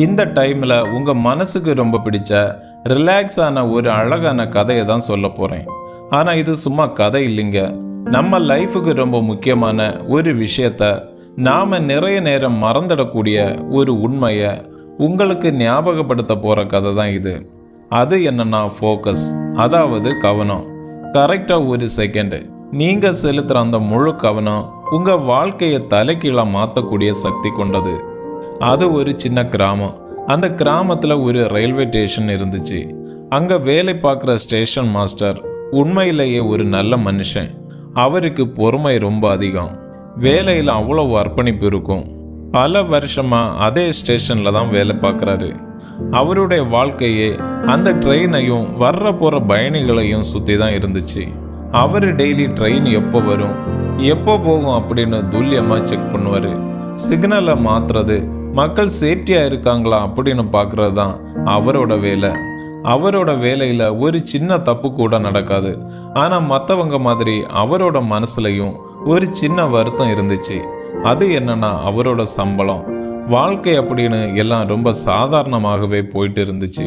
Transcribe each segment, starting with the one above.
இந்த டைமில் உங்கள் மனசுக்கு ரொம்ப பிடிச்ச ரிலாக்ஸான ஒரு அழகான கதையை தான் சொல்ல போகிறேன் ஆனால் இது சும்மா கதை இல்லைங்க. நம்ம லைஃபுக்கு ரொம்ப முக்கியமான ஒரு விஷயத்த நாம் நிறைய நேரம் மறந்துடக்கூடிய ஒரு உண்மையை உங்களுக்கு ஞாபகப்படுத்த போகிற கதை தான் இது. அது என்னன்னா ஃபோக்கஸ் அதாவது கவனம். கரெக்டாக ஒரு செகண்டு நீங்கள் செலுத்துகிற அந்த முழு கவனம் உங்கள் வாழ்க்கையை தலைக்கீழாக மாற்றக்கூடிய சக்தி கொண்டது. அது ஒரு சின்ன கிராமம். அந்த கிராமத்தில் ஒரு ரயில்வே ஸ்டேஷன் இருந்துச்சு. அங்கே வேலை பார்க்குற ஸ்டேஷன் மாஸ்டர் உண்மையிலேயே ஒரு நல்ல மனுஷன். அவருக்கு பொறுமை ரொம்ப அதிகம். வேலையில் அவ்வளவு அர்ப்பணிப்பு இருக்கும். பல வருஷமாக அதே ஸ்டேஷனில் தான் வேலை பார்க்குறாரு. அவருடைய வாழ்க்கையே அந்த ட்ரெயினையும் வர்ற போகிற பயணிகளையும் சுற்றி தான் இருந்துச்சு. அவர் டெய்லி ட்ரெயின் எப்போ வரும் எப்போ போகும் அப்படின்னு துல்லியமாக செக் பண்ணுவார். சிக்னலை மாற்றுறது மக்கள் சேஃப்டியாக இருக்காங்களா அப்படின்னு பார்க்குறது தான் அவரோட வேலை. அவரோட வேலையில் ஒரு சின்ன தப்பு கூட நடக்காது. ஆனால் மற்றவங்க மாதிரி அவரோட மனசுலையும் ஒரு சின்ன வருத்தம் இருந்துச்சு. அது என்னன்னா அவரோட சம்பளம். வாழ்க்கை அப்படின்னு எல்லாம் ரொம்ப சாதாரணமாகவே போயிட்டு இருந்துச்சு.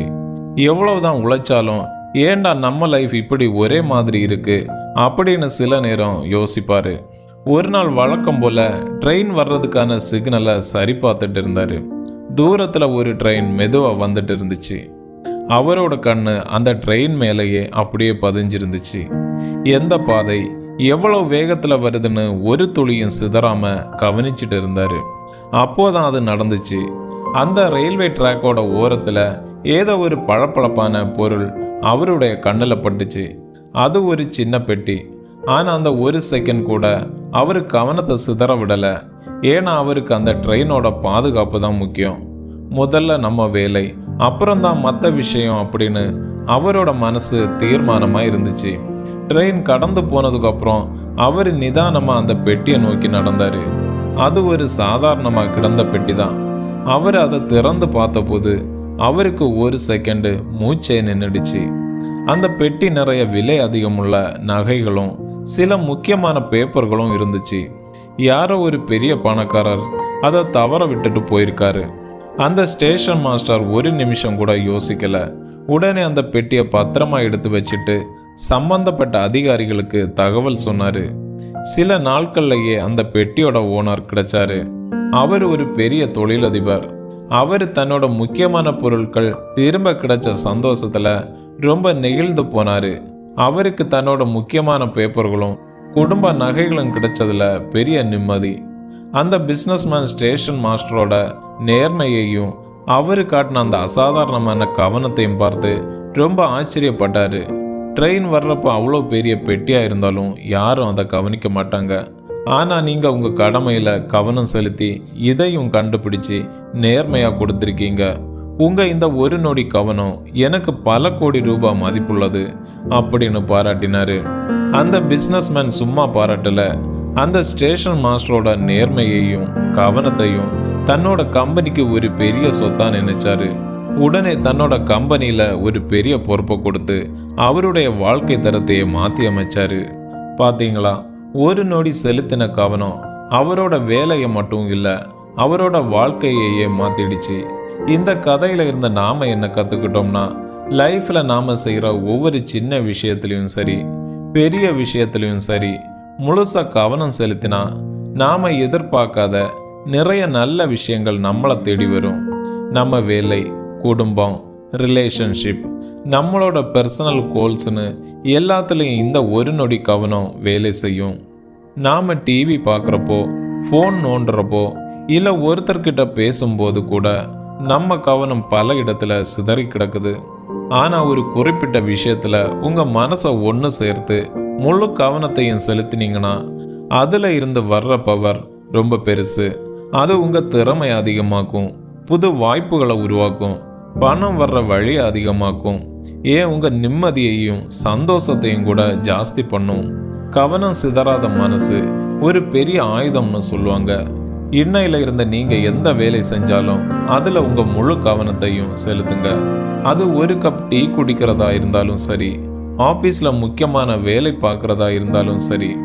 எவ்வளவுதான் உழைச்சாலும் ஏண்டா நம்ம லைஃப் இப்படி ஒரே மாதிரி இருக்கு? அப்படின்னு சில நேரம் யோசிப்பாரு. ஒரு நாள் வழக்கம் போல் ட்ரெயின் வர்றதுக்கான சிக்னலை சரி பார்த்துட்டு இருந்தார். தூரத்தில் ஒரு ட்ரெயின் மெதுவாக வந்துட்டு இருந்துச்சு. அவரோட கண்ணு அந்த ட்ரெயின் மேலேயே அப்படியே பதிஞ்சிருந்துச்சு. எந்த பாதை எவ்வளோ வேகத்தில் வருதுன்னு ஒரு துளியும் சிதறாமல் கவனிச்சிட்டு இருந்தார். அப்போதான் அது நடந்துச்சு. அந்த ரயில்வே ட்ராக்கோட ஓரத்தில் ஏதோ ஒரு பளபளப்பான பொருள் அவருடைய கண்ணில் பட்டுச்சு. அது ஒரு சின்ன பெட்டி. ஆனால் அந்த ஒரு செகண்ட் கூட அவர் கவனத்தை சிதற விடலை. ஏன்னா அவருக்கு அந்த ட்ரெயினோட பாதுகாப்பு தான் முக்கியம். முதல்ல நம்ம வேலை அப்புறம்தான் மற்ற விஷயம் அப்படின்னு அவரோட மனசு தீர்மானமாக இருந்துச்சு. ட்ரெயின் கடந்து போனதுக்கப்புறம் அவர் நிதானமாக அந்த பெட்டியை நோக்கி நடந்தார். அது ஒரு சாதாரணமாக கிடந்த பெட்டி தான். அவர் அதை திறந்து பார்த்தபோது அவருக்கு ஒரு செகண்டு மூச்சே நின்றுடுச்சு அந்த பெட்டி நிறைய விலை அதிகமுள்ள நகைகளும் சில முக்கியமான பேப்பர்களும் இருந்துச்சு. யாரோ ஒரு பெரிய பணக்காரர் அதை தவற விட்டுட்டு போயிருக்காரு. அந்த ஸ்டேஷன் மாஸ்டர் ஒரு நிமிஷம் கூட யோசிக்கல. உடனே அந்த பெட்டியை பத்திரமா எடுத்து வச்சுட்டு சம்பந்தப்பட்ட அதிகாரிகளுக்கு தகவல் சொன்னாரு. சில நாட்கள்லயே அந்த பெட்டியோட ஓனர் கிடைச்சாரு. அவர் ஒரு பெரிய தொழிலதிபர். அவர் தன்னோட முக்கியமான பொருட்கள் திரும்ப கிடைச்ச சந்தோஷத்துல ரொம்ப நெகிழ்ந்து போனாரு. அவருக்கு தன்னோட முக்கியமான பேப்பர்களும் குடும்ப நகைகளும் கிடைச்சதுல பெரிய நிம்மதி. அந்த பிஸ்னஸ்மேன் ஸ்டேஷன் மாஸ்டரோட நேர்மையையும் அவரு காட்டின அந்த அசாதாரணமான கவனத்தையும் பார்த்து ரொம்ப ஆச்சரியப்பட்டாரு. ட்ரெயின் வர்றப்ப அவ்வளோ பெரிய பெட்டியா இருந்தாலும் யாரும் அதை கவனிக்க மாட்டாங்க. ஆனா நீங்க உங்க கடமையில கவனம் செலுத்தி இதையும் கண்டுபிடிச்சு நேர்மையா கொடுத்துருக்கீங்க. உங்கள் இந்த ஒரு நொடி கவனம் எனக்கு பல கோடி ரூபாய் மதிப்புள்ளது அப்படின்னு பாராட்டினார். அந்த பிஸ்னஸ்மேன் சும்மா பாராட்டல. அந்த ஸ்டேஷன் மாஸ்டரோட நேர்மையையும் கவனத்தையும் தன்னோட கம்பெனிக்கு ஒரு பெரிய சொத்தா நினைச்சாரு. உடனே தன்னோட கம்பெனியில ஒரு பெரிய பொறுப்பை கொடுத்து அவருடைய வாழ்க்கை தரத்தையே மாத்தி அமைச்சாரு. பாத்தீங்களா? ஒரு நொடி செலுத்தின கவனம் அவரோட வேலையை மட்டும் இல்லை அவரோட வாழ்க்கையையே மாத்திடுச்சு. இந்த கதையில் இருந்து நாம என்ன கற்றுக்கிட்டோம்னா லைஃப்பில் நாம் செய்கிற ஒவ்வொரு சின்ன விஷயத்துலையும் சரி பெரிய விஷயத்துலையும் சரி முழுசாக கவனம் செலுத்தினா நாம் எதிர்பார்க்காத நிறைய நல்ல விஷயங்கள் நம்மளை தேடி வரும். நம்ம வேலை குடும்பம் ரிலேஷன்ஷிப் நம்மளோட பர்சனல் கோல்ஸ்னு எல்லாத்துலேயும் இந்த ஒரு நொடி கவனம் வேலை செய்யும். நாம் டிவி பார்க்குறப்போ ஃபோன் நோண்டுறப்போ இல்லை ஒருத்தர்கிட்ட பேசும்போது கூட நம்ம கவனம் பல இடத்துல சிதறி கிடக்குது. ஆனால் ஒரு குறிப்பிட்ட விஷயத்தில் உங்கள் மனசை ஒன்று சேர்த்து முழு கவனத்தையும் செலுத்தினீங்கன்னா அதில் இருந்து வர்ற பவர் ரொம்ப பெருசு. அது உங்கள் திறமை அதிகமாக்கும் புது வாய்ப்புகளை உருவாக்கும் பணம் வர்ற வழி அதிகமாக்கும் ஏன் உங்க நிம்மதியையும் சந்தோஷத்தையும் கூட ஜாஸ்தி பண்ணும். கவனம் சிதறாத மனசு ஒரு பெரிய ஆயுதம்னு சொல்லுவாங்க. இன்னையில் இருந்த நீங்கள் எந்த வேலை செஞ்சாலும் அதில் உங்கள் முழு கவனத்தையும் செலுத்துங்க. அது ஒரு கப் டீ குடிக்கிறதா இருந்தாலும் சரி ஆஃபீஸில் முக்கியமான வேலை பார்க்குறதா இருந்தாலும் சரி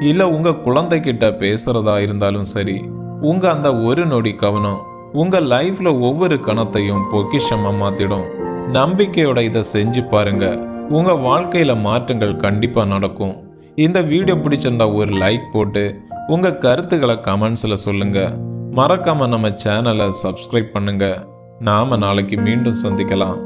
இல்லை உங்கள் குழந்தைகிட்ட பேசுகிறதா இருந்தாலும் சரி உங்கள் அந்த ஒரு நொடி கவனம் உங்கள் லைஃப்பில் ஒவ்வொரு கணத்தையும் பொக்கிஷமாக மாற்றிடும் நம்பிக்கையோட இதை செஞ்சு பாருங்க. உங்கள் வாழ்க்கையில் மாற்றங்கள் கண்டிப்பாக நடக்கும். இந்த வீடியோ பிடிச்சிருந்தா ஒரு லைக் போட்டு உங்கள் கருத்துக்களை கமெண்ட்ஸில் சொல்லுங்கள் மறக்காமல் நம்ம சேனலை சப்ஸ்கிரைப் பண்ணுங்கள் நாம நாளைக்கு மீண்டும் சந்திக்கலாம்.